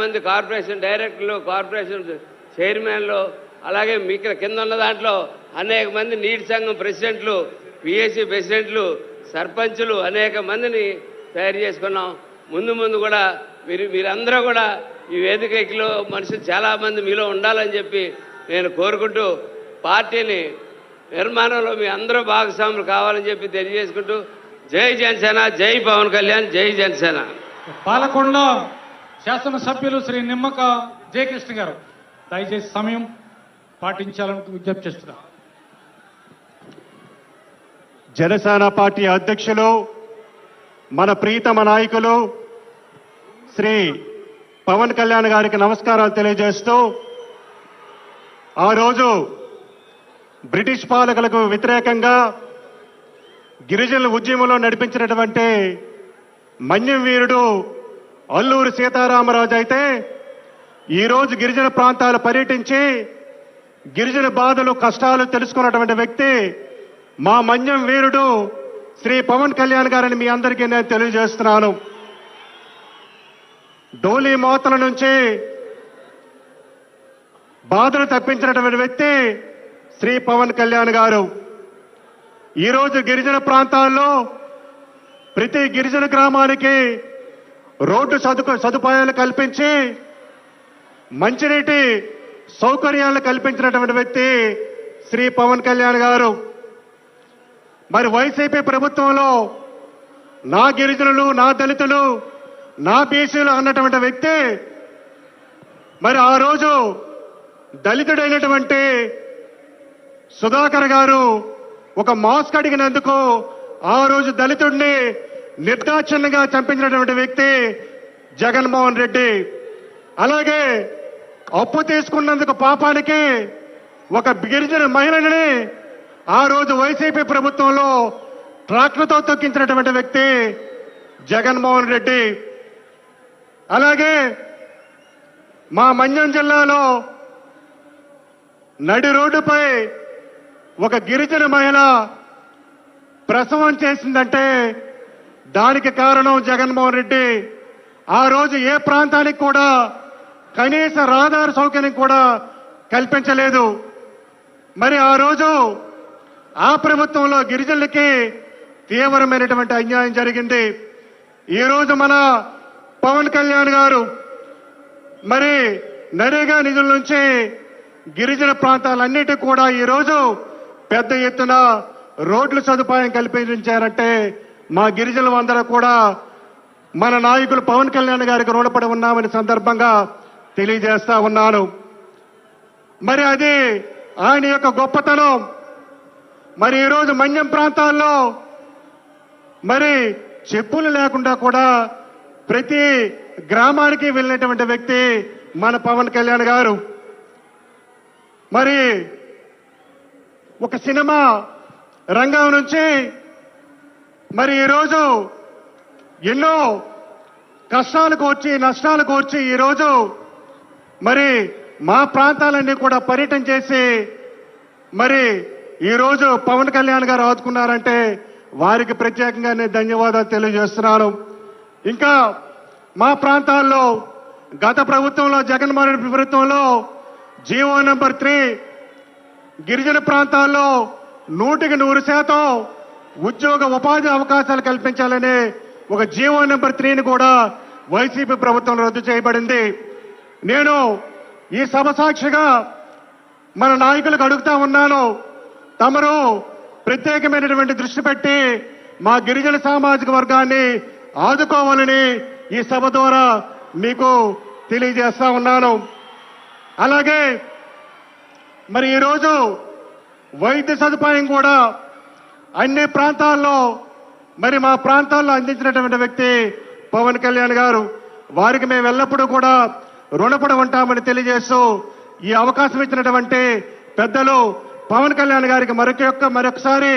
మంది కార్పొరేషన్ డైరెక్టర్లు కార్పొరేషన్ చైర్మన్లు అలాగే మీ ఇక్కడ కింద ఉన్న దాంట్లో అనేక మంది నీటి సంఘం ప్రెసిడెంట్లు పిఎస్సి ప్రెసిడెంట్లు సర్పంచులు అనేక మందిని తయారు చేసుకున్నాం. ముందు ముందు కూడా మీరు మీరందరూ కూడా ఈ వేదికలో మనుషులు చాలామంది మీలో ఉండాలని చెప్పి నేను కోరుకుంటూ పార్టీని నిర్మాణంలో మీ అందరూ భాగస్వాములు కావాలని చెప్పి తెలియజేసుకుంటూ జై జనసేన జై పవన్ కళ్యాణ్ జై జనసేన. పాలకొండ శాసనసభ్యులు శ్రీ నిమ్మక జయకృష్ణ గారు దయచేసి సమయం పాటించాలని విజ్ఞప్తి చేస్తున్నా. జనసేన పార్టీ అధ్యక్షులు మన ప్రీతమ నాయకులు శ్రీ పవన్ కళ్యాణ్ గారికి నమస్కారాలు తెలియజేస్తూ ఆ రోజు బ్రిటిష్ పాలకులకు వ్యతిరేకంగా గిరిజనుల ఉద్యమంలో నడిపించినటువంటి మన్యం వీరుడు అల్లూరి సీతారామరాజు అయితే ఈరోజు గిరిజన ప్రాంతాలు పర్యటించి గిరిజన బాధలు కష్టాలు తెలుసుకున్నటువంటి వ్యక్తి మా మన్యం వీరుడు శ్రీ పవన్ కళ్యాణ్ గారిని మీ అందరికీ నేను తెలియజేస్తున్నాను. డోలీ మోతల నుంచి బాధలు తప్పించినటువంటి వ్యక్తి శ్రీ పవన్ కళ్యాణ్ గారు. ఈరోజు గిరిజన ప్రాంతాల్లో ప్రతి గిరిజన గ్రామానికి రోడ్డు సదుకు సదుపాయాలు కల్పించి మంచినీటి సౌకర్యాలు కల్పించినటువంటి వ్యక్తి శ్రీ పవన్ కళ్యాణ్ గారు. మరి వైసీపీ ప్రభుత్వంలో నా గిరిజనులు నా దళితులు నా బీసీలు అన్నటువంటి వ్యక్తి మరి ఆ రోజు దళితుడైనటువంటి సుధాకర్ గారు ఒక మాస్క్ అడిగినందుకు ఆ రోజు దళితుడిని నిర్దాక్షిణ్యంగా చంపించినటువంటి వ్యక్తి జగన్మోహన్ రెడ్డి. అలాగే అప్పు తీసుకున్నందుకు పాపానికి ఒక గిరిజన మహిళని ఆ రోజు వైసీపీ ప్రభుత్వంలో ట్రాక్టర్తో తొక్కించినటువంటి వ్యక్తి జగన్మోహన్ రెడ్డి. అలాగే మా మన్యం జిల్లాలో నడి రోడ్డుపై ఒక గిరిజన మహిళ ప్రసవం చేసిందంటే దానికి కారణం జగన్మోహన్ రెడ్డి. ఆ రోజు ఏ ప్రాంతానికి కూడా కనీస రహదారి సౌకర్యం కూడా కల్పించలేదు. మరి ఆ రోజు ఆ ప్రభుత్వంలో గిరిజనులకి తీవ్రమైనటువంటి అన్యాయం జరిగింది. ఈ రోజు మన పవన్ కళ్యాణ్ గారు మరి నరేగా నిధుల నుంచి గిరిజన ప్రాంతాలన్నిటి కూడా ఈ రోజు పెద్ద ఎత్తున రోడ్ల సదుపాయం కల్పించారంటే మా గిరిజనులు అందరూ కూడా మన నాయకులు పవన్ కళ్యాణ్ గారికి రుణపడి ఉన్నామని సందర్భంగా తెలియజేస్తా ఉన్నాను. మరి అది ఆయన యొక్క గొప్పతనం. మరి ఈరోజు మన్యం ప్రాంతాల్లో మరి చెప్పులు లేకుండా కూడా ప్రతి గ్రామానికి వెళ్ళినటువంటి వ్యక్తి మన పవన్ కళ్యాణ్ గారు. మరి ఒక సినిమా రంగం నుంచి మరి ఈరోజు ఎన్నో కష్టాలు కోర్చి నష్టాలు వచ్చి ఈరోజు మరి మా ప్రాంతాలన్నీ కూడా పర్యటన చేసి మరి ఈరోజు పవన్ కళ్యాణ్ గారు ఆదుకున్నారంటే వారికి ప్రత్యేకంగా నేను ధన్యవాదాలు తెలియజేస్తున్నాను. ఇంకా మా ప్రాంతాల్లో గత ప్రభుత్వంలో జగన్మోహన్ రెడ్డి ప్రభుత్వంలో జీవో నెంబర్ త్రీ గిరిజన ప్రాంతాల్లో నూటికి నూరు శాతం ఉద్యోగ ఉపాధి అవకాశాలు కల్పించాలనే ఒక జీవో నెంబర్ త్రీని కూడా వైసీపీ ప్రభుత్వం రద్దు చేయబడింది. నేను ఈ సభ సాక్షిగా మన నాయకులకు అడుగుతా ఉన్నాను. తమరు ప్రత్యేకమైనటువంటి దృష్టి పెట్టి మా గిరిజన సామాజిక వర్గాన్ని ఆదుకోవాలని ఈ సభ ద్వారా మీకు తెలియజేస్తా ఉన్నాను. అలాగే మరి ఈరోజు వైద్య సదుపాయం కూడా అన్ని ప్రాంతాల్లో మరి మా ప్రాంతాల్లో అందించినటువంటి వ్యక్తి పవన్ కళ్యాణ్ గారు. వారికి మేము ఎల్లప్పుడూ కూడా రుణపడి ఉంటామని తెలియజేస్తూ ఈ అవకాశం ఇచ్చినటువంటి పెద్దలు పవన్ కళ్యాణ్ గారికి మరొక యొక్క మరొకసారి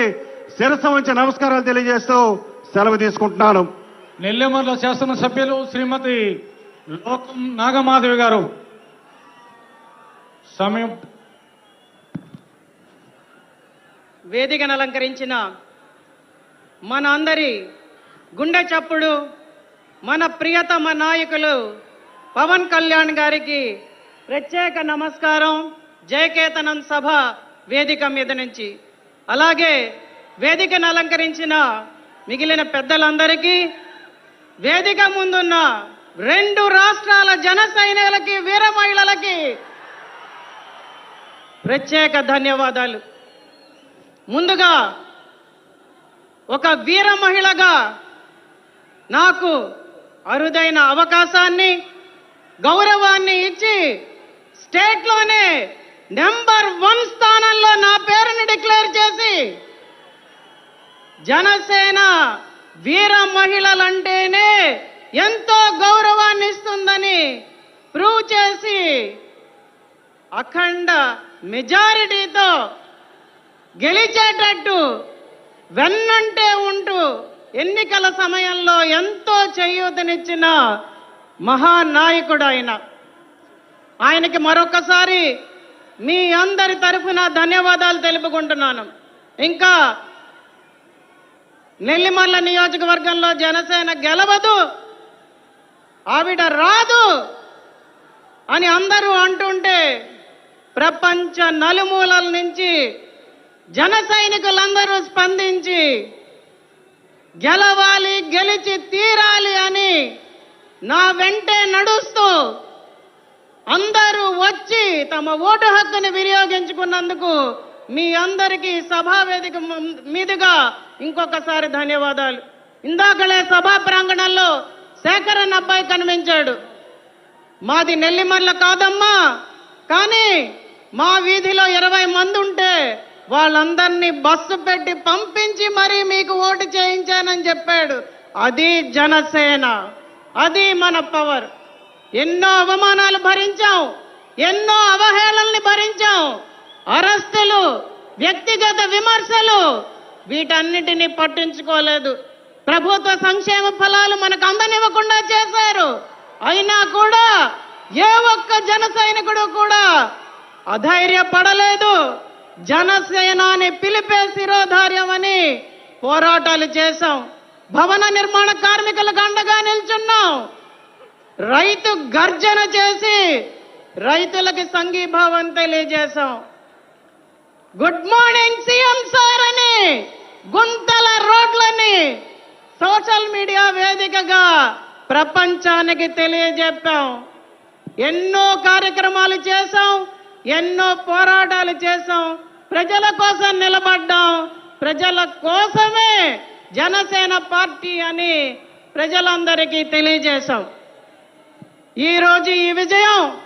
శిరస్సు వంచి నమస్కారాలు తెలియజేస్తూ సెలవు తీసుకుంటున్నాను. నెల్లిమర్ల శాసనసభ్యులు శ్రీమతి లోకం నాగమాధవి గారు. సమయం వేదికను అలంకరించిన మన అందరి గుండె చప్పుడు మన ప్రియతమ నాయకులు పవన్ కళ్యాణ్ గారికి ప్రత్యేక నమస్కారం. జయకేతనం సభ వేదిక మీద నుంచి. అలాగే వేదికను అలంకరించిన మిగిలిన పెద్దలందరికీ వేదిక ముందున్న రెండు రాష్ట్రాల జన సైనికులకి వీర మహిళలకి ప్రత్యేక ధన్యవాదాలు. ముందుగా ఒక వీర మహిళగా నాకు అరుదైన అవకాశాన్ని గౌరవాన్ని ఇచ్చి స్టేట్లోనే నెంబర్ వన్ స్థానంలో నా పేరుని డిక్లేర్ చేసి జనసేన వీర మహిళలంటేనే ఎంతో గౌరవాన్ని ఇస్తుందని ప్రూవ్ చేసి అఖండ మెజారిటీతో గెలిచేటట్టు వెన్నంటే ఉంటూ ఎన్నికల సమయంలో ఎంతో చేయూతనిచ్చిన మహానాయకుడు ఆయన ఆయనకి మరొకసారి మీ అందరి తరఫున ధన్యవాదాలు తెలుపుకుంటున్నాను. ఇంకా నెల్లిమల్ల నియోజకవర్గంలో జనసేన గెలవదు ఆవిడ రాదు అని అందరూ అంటుంటే ప్రపంచ నలుమూలల నుంచి జన సైనికులందరూ స్పందించి గెలవాలి గెలిచి తీరాలి అని నా వెంటే నడుస్తూ అందరూ వచ్చి తమ ఓటు హక్కుని వినియోగించుకున్నందుకు మీ అందరికీ సభా వేదిక మీదుగా ఇంకొకసారి ధన్యవాదాలు. ఇందాకలే సభా ప్రాంగణంలో శేఖరన్ అబ్బాయి కనిపించాడు. మాది నెల్లిమర్ల కాదమ్మా కానీ మా వీధిలో ఇరవై మంది ఉంటే వాళ్ళందరినీ బస్సు పెట్టి పంపించి మరీ మీకు ఓటు చేయించానని చెప్పాడు. అది జనసేన. అది మన పవర్. ఎన్నో అవమానాలు భరించాం. ఎన్నో అవహేళనని భరించాం. అరెస్టులు వ్యక్తిగత విమర్శలు వీటన్నిటినీ పట్టించుకోలేదు. ప్రభుత్వ సంక్షేమ ఫలాలు మనకు అందనివ్వకుండా చేశారు. అయినా కూడా ఏ ఒక్క జన సైనికుడు కూడా అధైర్యపడలేదు. జనసేనాని పిలిపే శిరోధార్యం అని పోరాటాలు చేశాం. భవన నిర్మాణ కార్మికులకు అండగా నిల్చున్నాం. రైతు గర్జన చేసి రైతులకి సంఘీభావం తెలియజేశాం. గుడ్ మార్నింగ్ సీఎం సార్ అని గుంతల రోడ్లని సోషల్ మీడియా వేదికగా ప్రపంచానికి తెలియజెప్పాం. ఎన్నో కార్యక్రమాలు చేశాం ఎన్నో పోరాటాలు చేశాం. ప్రజల కోసం నిలబడ్డాం. ప్రజల కోసమే జనసేన పార్టీ అని ప్రజలందరికీ తెలియజేశాం. ఈరోజు ఈ విజయం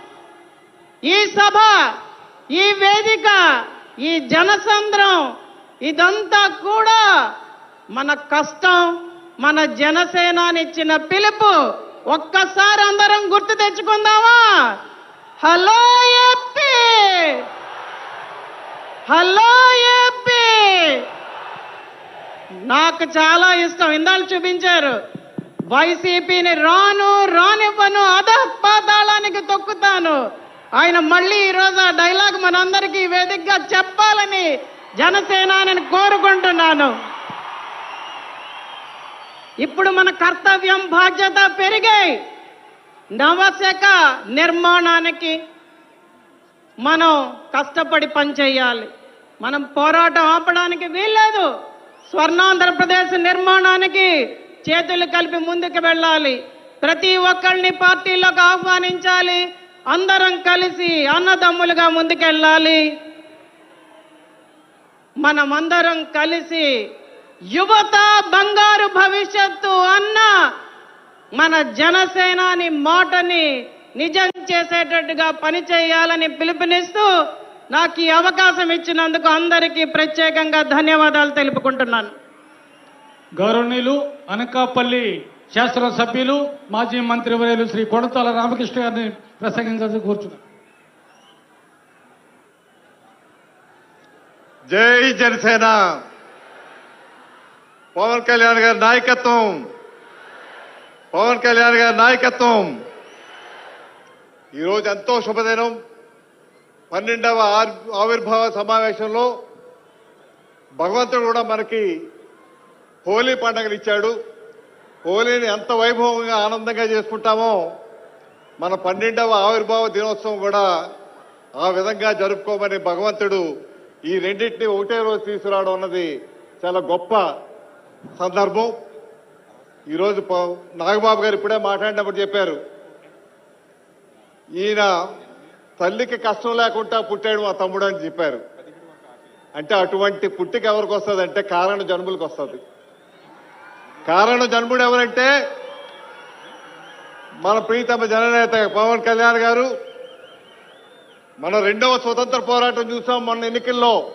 ఈ సభ ఈ వేదిక ఈ జనసంద్రం ఇదంతా కూడా మన కష్టం మన జనసేనానిచ్చిన పిలుపు. ఒక్కసారి అందరం గుర్తు తెచ్చుకుందామా? Hello AP! Hello AP! నాకు చాలా ఇష్టం. ఇందాలు చూపించారు. వైసీపీని రాను రానివ్వను అధపాతాళానికి తొక్కుతాను. ఆయన మళ్ళీ ఈరోజు ఆ డైలాగ్ మనందరికీ వేదికగా చెప్పాలని జనసేనాని కోరుకుంటున్నాను. ఇప్పుడు మన కర్తవ్యం బాధ్యత పెరిగాయి. నవశక నిర్మాణానికి మనం కష్టపడి పనిచేయాలి మనం పోరాటం ఆపడానికి వీల్లేదు. స్వర్ణాంధ్రప్రదేశ్ నిర్మాణానికి చేతులు కలిపి ముందుకు వెళ్ళాలి. ప్రతి ఒక్కరిని పార్టీలోకి ఆహ్వానించాలి. అందరం కలిసి అన్నదమ్ములుగా ముందుకెళ్ళాలి. మనమందరం కలిసి యువత బంగారు భవిష్యత్తు అన్న మన జనసేనాని మాటని నిజం చేసేటట్టుగా పనిచేయాలని పిలుపునిస్తూ నాకు ఈ అవకాశం ఇచ్చినందుకు అందరికీ ప్రత్యేకంగా ధన్యవాదాలు తెలుపుకుంటున్నాను. గౌరవనీయులు అనకాపల్లి శాసనసభ్యులు మాజీ మంత్రివర్యులు శ్రీ కొడతాల రామకృష్ణ గారిని ప్రసంగించాల్సి కూర్చున్నారు జై జనసేన. పవన్ కళ్యాణ్ గారి నాయకత్వం. పవన్ కళ్యాణ్ గారి నాయకత్వం. ఈరోజు ఎంతో శుభదినం. పన్నెండవ ఆవిర్భావ సమావేశంలో భగవంతుడు కూడా మనకి హోలీ పండుగనిచ్చాడు హోలీని ఎంత వైభవంగా ఆనందంగా చేసుకుంటామో మన పన్నెండవ ఆవిర్భావ దినోత్సవం కూడా ఆ విధంగా జరుపుకోమని భగవంతుడు ఈ రెండింటిని ఒకటే రోజు తీసుకురావడం అన్నది చాలా గొప్ప సందర్భం. ఈరోజు నాగబాబు గారు ఇప్పుడే మాట్లాడినప్పుడు చెప్పారు. ఈయన తల్లికి కష్టం లేకుండా పుట్టాడు మా తమ్ముడు అని చెప్పారు. అంటే అటువంటి పుట్టికి ఎవరికి వస్తుంది అంటే కారణ జన్ములకు వస్తుంది. కారణ జన్ముడు ఎవరంటే మన ప్రీతమ జననేత పవన్ కళ్యాణ్ గారు. మన రెండవ స్వతంత్ర పోరాటం చూసాం మొన్న ఎన్నికల్లో.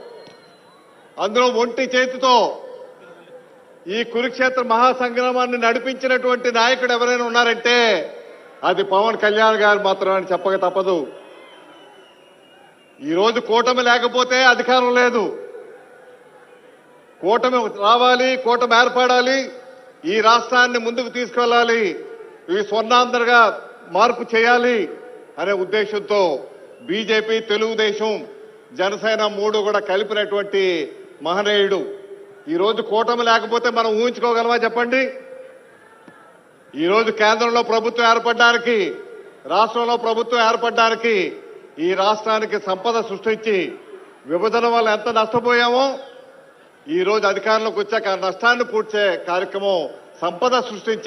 అందులో ఒంటి చేతితో ఈ కురుక్షేత్ర మహాసంగ్రామాన్ని నడిపించినటువంటి నాయకుడు ఎవరైనా ఉన్నారంటే అది పవన్ కళ్యాణ్ గారు మాత్రమే అని చెప్పక తప్పదు. ఈరోజు కూటమి లేకపోతే అధికారం లేదు. కూటమి రావాలి కూటమి ఏర్పడాలి ఈ రాష్ట్రాన్ని ముందుకు తీసుకెళ్ళాలి ఇవి స్వర్ణాంధ్రగా మార్పు చేయాలి అనే ఉద్దేశంతో బీజేపీ తెలుగుదేశం జనసేన మూడు కూడా కలిపినటువంటి మహనీయుడు. ఈరోజు కూటమి లేకపోతే మనం ఊహించుకోగలమా చెప్పండి? ఈ రోజు కేంద్రంలో ప్రభుత్వం ఏర్పడడానికి రాష్ట్రంలో ప్రభుత్వం ఏర్పడడానికి ఈ రాష్ట్రానికి సంపద సృష్టించి విభజన వల్ల ఎంత నష్టపోయామో ఈ రోజు అధికారంలోకి వచ్చాక ఆ నష్టాన్ని పూడ్చే కార్యక్రమం సంపద సృష్టించే